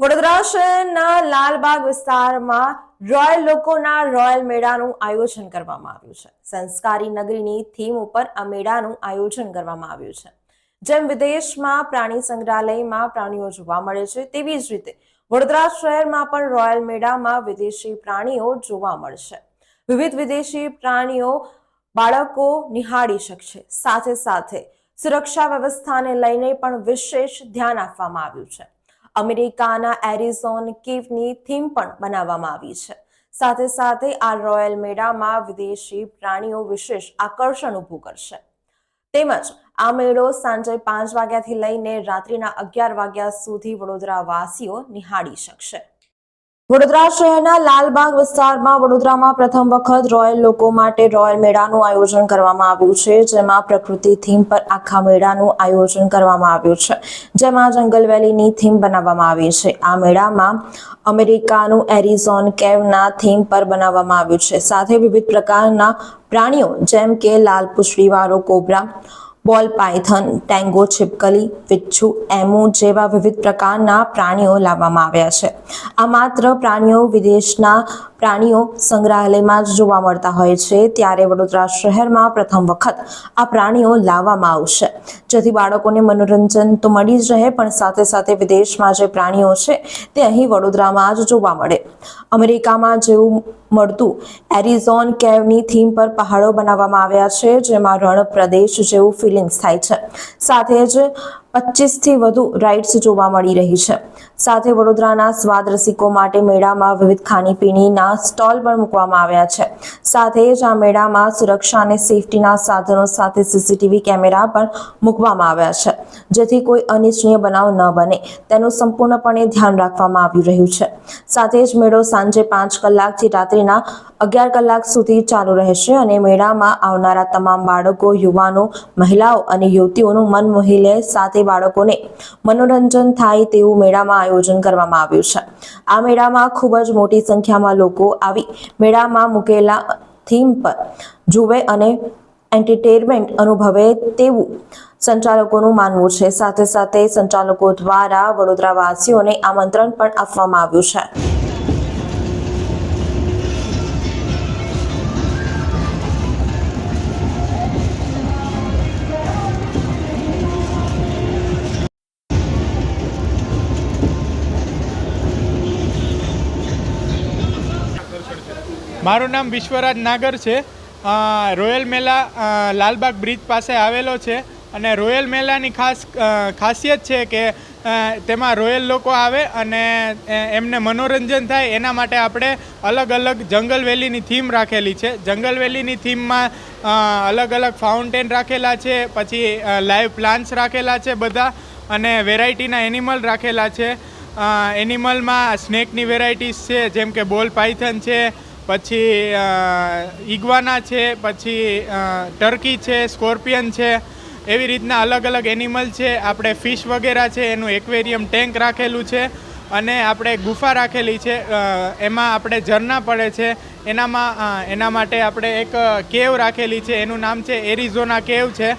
વડોદરા શહેરના લાલબાગ વિસ્તારમાં રોયલ લોકોના રોયલ મેળાનું આયોજન કરવામાં આવ્યું છે. સંસ્કારી નગરીની થીમ ઉપર આ મેળાનું આયોજન કરવામાં આવ્યું છે. જેમ વિદેશમાં પ્રાણી સંગ્રહાલયમાં પ્રાણીઓ જોવા મળે છે, તેવી જ રીતે વડોદરા શહેરમાં પણ રોયલ મેળામાં વિદેશી પ્રાણીઓ જોવા મળશે. વિવિધ વિદેશી પ્રાણીઓ, બાળકો નિહાળી શકશે. સાથે સાથે સુરક્ષા વ્યવસ્થાને લઈને પણ વિશેષ ધ્યાન આપવામાં આવ્યું છે. અમેરિકાના એરિઝોન કેવની થીમ પણ બનાવવામાં આવી છે. સાથે સાથે આ રોયલ મેળામાં વિદેશી પ્રાણીઓ વિશેષ આકર્ષણ ઊભું કરશે. તેમજ આ મેળો સાંજે પાંચ વાગ્યાથી લઈને રાત્રિના અગિયાર વાગ્યા સુધી વડોદરા વાસીઓ નિહાળી શકશે. વડોદરા શહેરના લાલબાગ વિસ્તારમાં વડોદરામાં પ્રથમ વખત રોયલ લોકો માટે રોયલ મેળાનું આયોજન કરવામાં આવ્યું છે. જેમાં પ્રકૃતિ થીમ પર આખા મેળાનું આયોજન કરવામાં આવ્યું છે. જેમાં જંગલ વેલીની થીમ બનાવવામાં આવી છે. આ મેળામાં અમેરિકાનું એરિઝોન કેવના થીમ પર બનાવવામાં આવ્યું છે. સાથે વિવિધ પ્રકારના પ્રાણીઓ જેમ કે લાલ પૂંછડીવાળો કોબરા બોલ, પાયથન, ટેંગો, છિપકલી, વિચ્છુ, એમુ જેવા વિવિધ પ્રકારના પ્રાણીઓ લાવવામાં આવ્યા છે. આ માત્ર પ્રાણીઓ વિદેશના પ્રાણીઓ સંગ્રહાલયમાં જ જોવા મળતા હોય છે, ત્યારે વડોદરા શહેરમાં પ્રથમ વખત આ પ્રાણીઓ લાવવામાં આવશે. જેથી બાળકોને મનોરંજન તો મળી જ રહે, પણ સાથે સાથે વિદેશમાં જે પ્રાણીઓ છે, તે અહીં વડોદરામાં જ જોવા મળે. અમેરિકામાં જેવું મળતું. એરિઝોન કેવની થીમ પર પહાડો બનાવવામાં આવ્યા છે, જેમાં રણ પ્રદેશ જેવું ફિલિંગ્સ થાય છે. સાથે જ પચીસથી વધુ રાઇડ્સ જોવા મળી રહી છે. સાથે વડોદરાના સ્વાદ રસિકો માટે મેળામાં વિવિધ ખાણીપીણીના સ્ટોલ પણ મૂકવામાં આવ્યા છે. સાથે જ આ મેળામાં સુરક્ષા અને સેફટીના સાધનો સાથે સીસીટીવી કેમેરા પણ મૂકવામાં આવ્યા છે. જેથી કોઈ અનિચ્છનીય બનાવ ન બને. તેનું સંપૂર્ણપણે ધ્યાન રાખવામાં આવી રહ્યું છે. સાથે જ મેળો સાંજે પાંચ કલાકથી રાત્રિના અગિયાર કલાક સુધી ચાલુ રહેશે અને મેળામાં આવનારા તમામ બાળકો, યુવાનો, મહિલાઓ અને યુવતીઓનું મન મોહી સાથે બાળકોને મનોરંજન થાય તેવું મેળામાં આયોજન કરવામાં આવ્યું છે. આ મેળામાં ખૂબ જ મોટી સંખ્યામાં લોકો આવી મેળામાં મૂકેલા થીમ પર જુએ અને એન્ટરટેનમેન્ટ અનુભવે તેવું સંચાલકોનું માનવું છે. સાથે સાથે સંચાલકો દ્વારા વડોદરાવાસીઓને આમંત્રણ પણ આપવામાં આવ્યું છે. મારું નામ વિશ્વરાજ નાગર છે. રોયલ મેલા લાલબાગ બ્રિજ પાસે આવેલો છે અને રોયલ મેલાની ખાસ ખાસિયત છે કે તેમાં રોયલ લોકો આવે અને એમને મનોરંજન થાય. એના માટે આપણે અલગ અલગ જંગલ વેલીની થીમ રાખેલી છે. જંગલ વેલીની થીમમાં અલગ અલગ ફાઉન્ટેન રાખેલા છે, પછી લાઈવ પ્લાન્ટ્સ રાખેલા છે બધા અને વેરાયટીના એનિમલ રાખેલા છે. એનિમલમાં સ્નેકની વેરાયટીઝ છે, જેમ કે બોલ પાયથન છે પછી ઇગ્વાના છે, પછી ટર્કી છે, સ્કોર્પિયન છે, એવી રીતના અલગ અલગ એનિમલ છે. આપણે ફિશ વગેરે છે, એનું એક્વેરિયમ ટેન્ક રાખેલું છે અને આપણે ગુફા રાખેલી છે. એમાં આપણે ઝરના પડે છે. એનામાં એના માટે આપણે એક કેવ રાખેલી છે. એનું નામ છે એરિઝોના કેવ છે.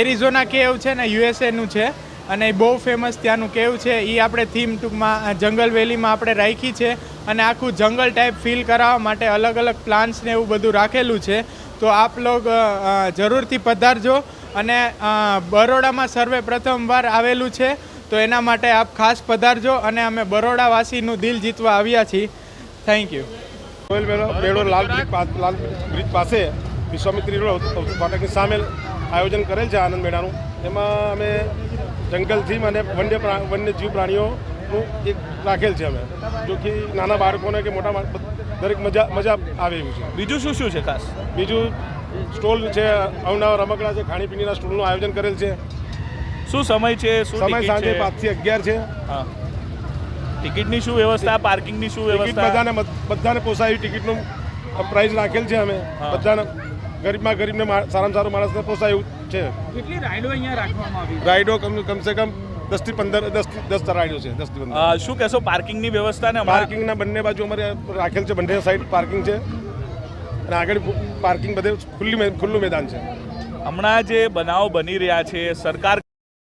એરિઝોના કેવ છે ને યુએસએનું છે. અને એ બહુ ફેમસ ત્યાંનું કેવું છે એ આપણે થીમ ટૂંકમાં જંગલ વેલીમાં આપણે રાખી છે અને આખું જંગલ ટાઈપ ફીલ કરાવવા માટે અલગ અલગ પ્લાન્ટ્સ ને એવું બધું રાખેલું છે. તો આપ લોગ જરૂરથી પધારજો અને બરોડામાં સર્વે પ્રથમવાર આવેલું છે, તો એના માટે આપ ખાસ પધારજો અને અમે બરોડાવાસીનું દિલ જીતવા આવ્યા છીએ. થેન્ક યુ બેડો લાલ બ્રિજ લાલ બ્રિજ પાસે વિશ્વામિત્રી રોડ ફાટકની સામે આયોજન કરેલ છે આનંદ મેળાનું. એમાં અમે જંગલ મને વન્ય વન્યજીવ પ્રાણીઓનું એક રાખેલ છે અમે જો કે નાના બાળકોને કે મોટા દરેક મજા મજા આવે એવું છે. બીજું શું શું છે ખાસ? બીજું સ્ટોલ છે અવનવા રમકડા છે ખાણીપીણીના સ્ટોલનું આયોજન કરેલ છે. શું સમય છે? શું સમય સાંજે પાંચથી અગિયાર છે. હા. ટિકિટની શું વ્યવસ્થા પાર્કિંગની શું વ્યવસ્થા? બધાને બધાને પોસાય એવી ટિકિટનું પ્રાઇસ રાખેલ છે અમે. બધાને ગરીબમાં ગરીબને સારામાં સારું માણસને પોસાય એવું છે. કેટલી રાઈડો અહીંયા રાખવામાં આવી? રાઈડો કમ કમસે કમ દસથી પંદર દસ દસ રાઈડો છે દસથી પંદર. શું કહેશો પાર્કિંગની વ્યવસ્થા ને પાર્કિંગના બંને બાજુ અમારે રાખેલ છે બંને સાઈડ પાર્કિંગ છે. અને આગળ પાર્કિંગ બધે ખુલ્લી મે- ખુલ્લું મેદાન છે. હમણાં જે બનાવ બની રહ્યા છે સરકાર